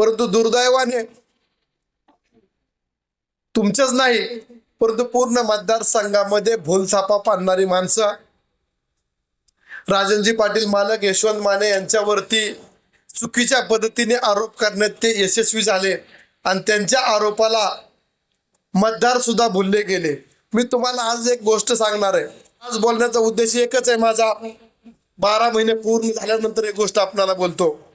परंतु दुर्दैवाने तुमच्याच नाही परंतु पूर्ण मतदारसंघामध्ये भोलसापा पाडणारी माणसं. राजनजी पाटील मालक यशवंत माने यांच्यावरती चुकीच्या पद्धतीने आरोप करण्यात ते यशस्वी झाले आणि त्यांच्या आरोपाला मतदार सुद्धा भुलले गेले. मी तुम्हाला आज एक गोष्ट सांगणार आहे. आज बोलण्याचा उद्देश एकच आहे माझा. बारा महिने पूर्ण झाल्यानंतर एक गोष्ट आपल्याला बोलतो.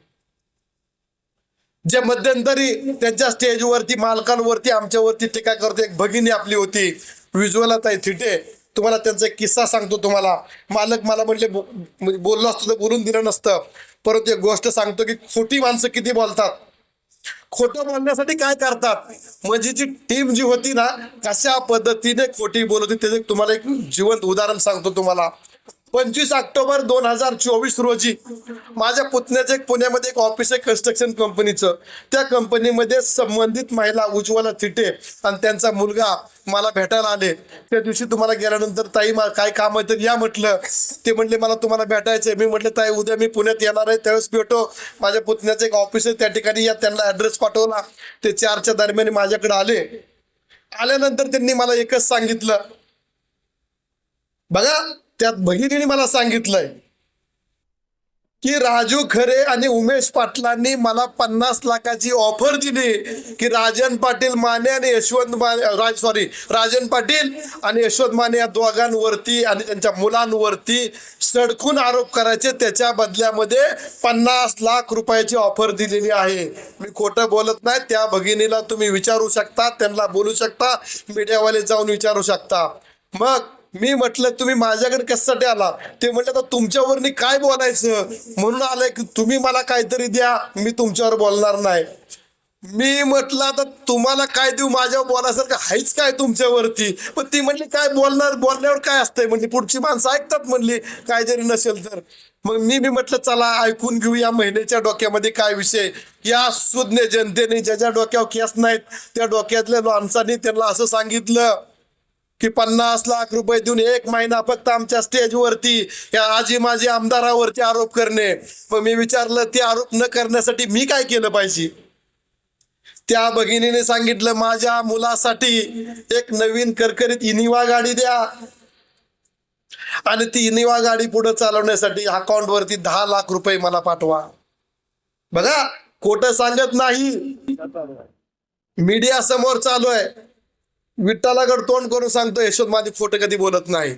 जे मध्यंतरी त्यांच्या स्टेजवरती मालकांवरती आमच्यावरती टीका करतो एक भगिनी आपली होती. विज्युअलाताई थिटे. तुम्हाला त्यांचा एक किस्सा सांगतो तुम्हाला. मालक मला म्हणले म्हणजे बोललो असतो तर बोलून दिलं नसतं. परंतु एक गोष्ट सांगतो की खोटी माणसं किती बोलतात. खोटं बोलण्यासाठी काय करतात? म्हणजे जी टीम जी होती ना कशा पद्धतीने खोटी बोलत होती त्याचं तुम्हाला एक जिवंत उदाहरण सांगतो तुम्हाला. पंचवीस ऑक्टोबर दोन हजार चोवीस रोजी माझ्या पुतण्याचं एक पुण्यामध्ये एक ऑफिस आहे कन्स्ट्रक्शन कंपनीचं त्या कंपनीमध्ये संबंधित महिला उज्ज्वला थिटे आणि त्यांचा मुलगा मला भेटायला आले. त्या दिवशी तुम्हाला गेल्यानंतर ताई मला काय काम आहे तर या म्हटलं. ते म्हणले मला तुम्हाला भेटायचं आहे मी म्हटलं ताई उद्या मी पुण्यात येणार आहे त्यावेळेस भेटो. माझ्या पुतण्याचं एक ऑफिस आहे त्या ठिकाणी या त्यांना ऍड्रेस पाठवला. ते चारच्या दरम्यान माझ्याकडे आले. आल्यानंतर त्यांनी मला एकच सांगितलं. बघा त्यात बहिणीने मला सांगितलंय की राजू खरे आणि उमेश पाटलांनी मला पन्नास लाखाची ऑफर दिली की राजन पाटील माने आणि यशवंत माने राज सॉरी राजन पाटील आणि यशवंत माने या दोघांवरती आणि त्यांच्या मुलांवरती सडकून आरोप करायचे. त्याच्या बदल्यामध्ये पन्नास लाख रुपयाची ऑफर दिलेली आहे. मी खोटं बोलत नाही. त्या भगिनीला तुम्ही विचारू शकता त्यांना बोलू शकता मीडियावाले जाऊन विचारू शकता. मग मी म्हटलं तुम्ही माझ्याकडे कशासाठी आला? ते म्हटलं तर तुमच्यावरनी काय बोलायचं? म्हणून आलंय की तुम्ही मला काहीतरी द्या मी तुमच्यावर बोलणार नाही. मी म्हटलं तर तुम्हाला काय देऊ? माझ्यावर बोलायसारखं हायच काय तुमच्यावरती? पण ती म्हणली काय बोलणार? बोलण्यावर काय असतंय? म्हणजे पुढची माणसं ऐकतात म्हणली काय जरी नसेल तर. मग मी मी म्हटलं चला ऐकून घेऊ या महिन्याच्या डोक्यामध्ये काय विषय? या सुज्ञ जनतेने ज्याच्या डोक्यावर केस नाहीत त्या डोक्यातल्या माणसांनी त्यांना असं सांगितलं. की पन्नास लाख रुपये देऊन एक महिना फक्त आमच्या स्टेजवरती या आजी माझी आमदारावरती आरोप करणे. मग मी विचारलं ते आरोप न करण्यासाठी मी काय केलं पाहिजे? त्या भगिनीने सांगितलं माझ्या मुलासाठी एक नवीन करकरीत इनिवा गाडी द्या. आणि ती इनिवा गाडी पुढे चालवण्यासाठी अकाउंटवरती दहा लाख रुपये मला पाठवा. बघा खोट सांगत नाही. मीडिया समोर चालू आहे. विठ्ठलाकडे तोंड करून सांगतो यशोद माझे खोटं कधी बोलत नाही.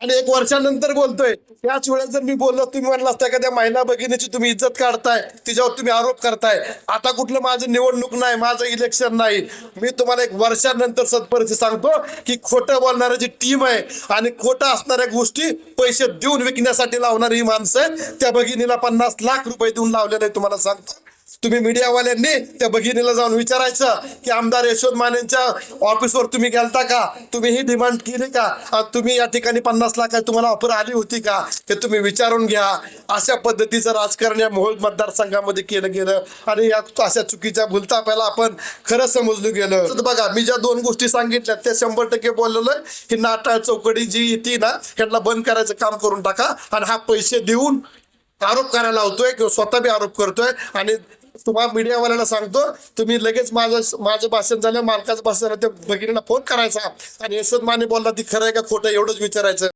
आणि एक वर्षानंतर बोलतोय त्याच वेळेस जर मी बोललो तुम्ही म्हणला असता एखाद्या महिला भगिनीची तुम्ही इज्जत काढताय तिच्यावर तुम्ही आरोप करताय. आता कुठलं माझं निवडणूक नाही माझं इलेक्शन नाही. मी तुम्हाला एक वर्षानंतर सत्परिस्थिती सांगतो की खोटं बोलणाऱ्याची टीम आहे आणि खोटं असणाऱ्या गोष्टी पैसे देऊन विकण्यासाठी लावणारी ही माणसं आहेत. त्या भगिनीला पन्नास लाख रुपये देऊन लावलेले आहे तुम्हाला सांगतो. तुम्ही मीडियावाल्यांनी त्या भगिनीला जाऊन विचारायचं की आमदार यशवंत मानेंच्या ऑफिसवर तुम्ही गेलता का? तुम्ही ही डिमांड केली का? तुम्ही या ठिकाणी पन्नास लाख तुम्हाला ऑफर आली होती का? हे तुम्ही विचारून घ्या. अशा पद्धतीचं राजकारण या मोहोळ मतदारसंघामध्ये केलं गेलं आणि या अशा चुकीच्या भूलतापाला आपण खरं समजलं गेलं. तर बघा मी ज्या दोन गोष्टी सांगितल्या त्या शंभर टक्के बोललेलं की नाटाळ चौकडी जी येते ना ह्यांना बंद करायचं काम करून टाका आणि हा पैसे देऊन आरोप करायला लावतोय किंवा स्वतः बी आरोप करतोय आणि तुम्हाला मीडियावाल्याला सांगतो तुम्ही लगेच माझं माझं भाषण झालं मालकाचं भाषण झालं त्या भगिनीला फोन करायचा. आणि यशवंत माने बोलला ती खरं आहे का खोटं एवढंच विचारायचं.